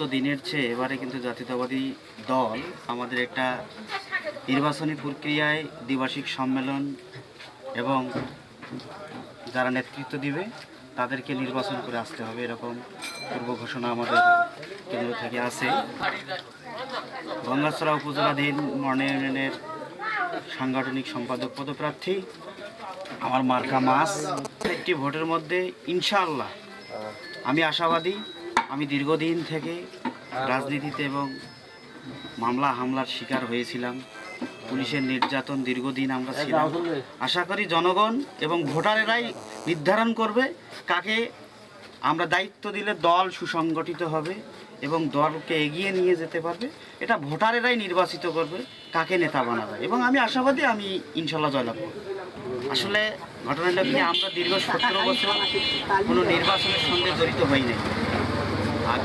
তো দিনের চেয়ে এবারে কিন্তু জাতীয়তাবাদী দল আমাদের একটা নির্বাচনী প্রক্রিয়ায় দ্বিবার্ষিক সম্মেলন এবং যারা নেতৃত্ব দিবে, তাদেরকে নির্বাচন করে আসতে হবে এরকম পূর্ব ঘোষণা আমাদের কেন্দ্র থেকে আছে। গঙ্গাছড়া উপজেলাধীন মর্নে ইউনিয়নের সাংগঠনিক সম্পাদক পদপ্রার্থী আমার মার্কা মাস, একটি ভোটের মধ্যে ইনশাআল্লাহ আমি আশাবাদী আমি দীর্ঘদিন থেকে রাজনীতিতে এবং মামলা হামলার শিকার হয়েছিলাম। পুলিশের নির্যাতন দীর্ঘদিন আমরা ছিলাম। আশা করি জনগণ এবং ভোটারেরাই নির্ধারণ করবে কাকে আমরা দায়িত্ব দিলে দল সুসংগঠিত হবে এবং দলকে এগিয়ে নিয়ে যেতে পারবে। এটা ভোটারেরাই নির্বাচিত করবে কাকে নেতা বানাবে। এবং আমি আশাবাদী আমি ইনশাল্লাহ জয়লাভ করব। আসলে ঘটনাটা কি আমরা দীর্ঘ সতেরো বছর কোনো নির্বাচনের সঙ্গে জড়িত হই নাই।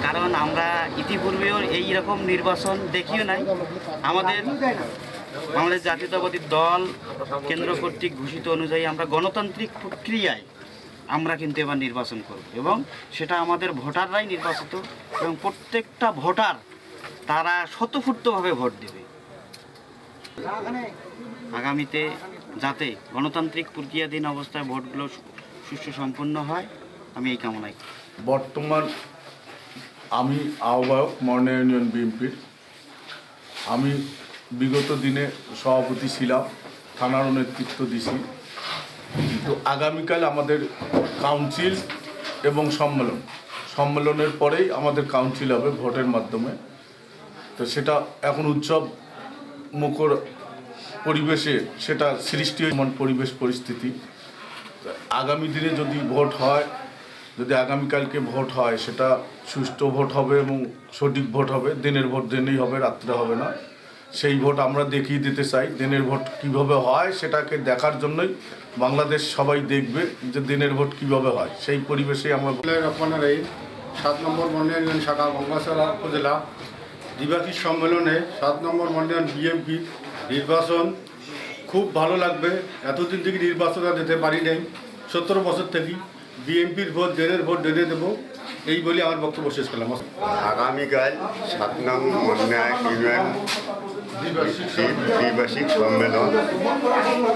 কারণ আমরা ইতিপূর্বেও এই রকম নির্বাচন দেখিও নাই। আমাদের আমাদের জাতীয়তাবাদী দল কেন্দ্র কর্তৃক ঘোষিত অনুযায়ী আমরা গণতান্ত্রিক প্রক্রিয়ায় আমরা কিন্তু এবার নির্বাচন করব এবং সেটা আমাদের ভোটাররাই নির্বাচিত এবং প্রত্যেকটা ভোটার তারা স্বতঃস্ফূর্তভাবে ভোট দেবে। আগামীতে যাতে গণতান্ত্রিক প্রক্রিয়াধীন অবস্থায় ভোটগুলো সুষ্ঠু সম্পন্ন হয়, আমি এই কামনাই বর্তমান আমি আহ্বায়ক মর্না বিএনপির। আমি বিগত দিনে সভাপতি ছিলাম, থানারও নেতৃত্ব দিছি। তো আগামীকাল আমাদের কাউন্সিল এবং সম্মেলন। সম্মেলনের পরেই আমাদের কাউন্সিল হবে ভোটের মাধ্যমে। তো সেটা এখন উৎসব মুখর পরিবেশে সেটা সৃষ্টি পরিবেশ পরিস্থিতি। আগামী দিনে যদি ভোট হয় যদি আগামীকালকে ভোট হয়, সেটা সুষ্ঠু ভোট হবে এবং সঠিক ভোট হবে। দিনের ভোট দিনেই হবে, রাত্রে হবে না। সেই ভোট আমরা দেখিয়ে দিতে চাই, দিনের ভোট কীভাবে হয় সেটাকে দেখার জন্যই বাংলাদেশ সবাই দেখবে যে দিনের ভোট কীভাবে হয়। সেই পরিবেশে আমরা রহমান রহিম সাত নম্বর মন্ডল শাখা গঙ্গাসরা উপজেলা দ্বিবার্ষিক সম্মেলনে সাত নম্বর মন্ডল বিএমপি নির্বাচন খুব ভালো লাগবে। এতদিন থেকে নির্বাচন আর দিতে পারি নাই। সত্তর বছর থেকে বিএমপির ভোট ডেনের ভোট ডেনে দেবো। এই বলে আমার বক্তব্য শেষ করলাম। আগামীকাল সাত নং ইউনিয়ন দ্বিবার্ষিক সম্মেলন।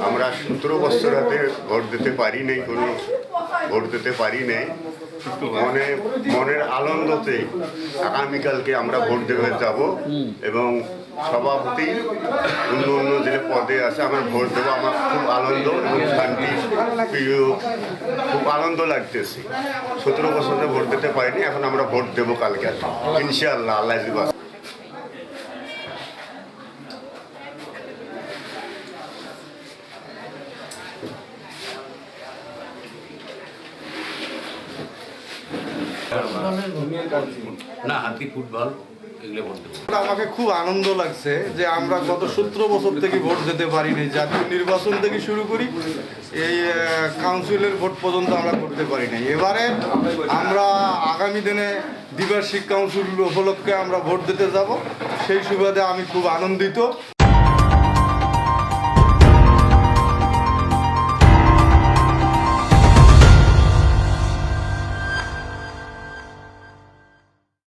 আমরা সতেরো বছর হাতে ভোট দিতে পারি নাই, কোনো ভোট দিতে পারি নাই। মনে, মনের আনন্দতে আগামীকালকে আমরা ভোট দেবে যাব এবং সভাপতি, অন্য অন্য যে পদে আছে, আমার ভোট দেবো, আমার খুব আনন্দ এবং শান্তি খুব আনন্দ লাগতেছে। সতেরো বছরে ভোট দিতে পারিনি, এখন আমরা ভোট দেবো কালকে ইনশাআল্লাহ, আল্লাহ জিবাস না, হাতি ফুটবল। আমাকে খুব আনন্দ লাগছে যে আমরা গত সতেরো বছর থেকে ভোট দিতে পারিনি, জাতীয় নির্বাচন থেকে শুরু করি, এই কাউন্সিলের ভোট পর্যন্ত আমরা করতে পারি নাই। এবারে আমরা আগামী দিনে দ্বিবার্ষিক কাউন্সিল উপলক্ষে আমরা ভোট দিতে যাব, সেই সুবাদে আমি খুব আনন্দিত।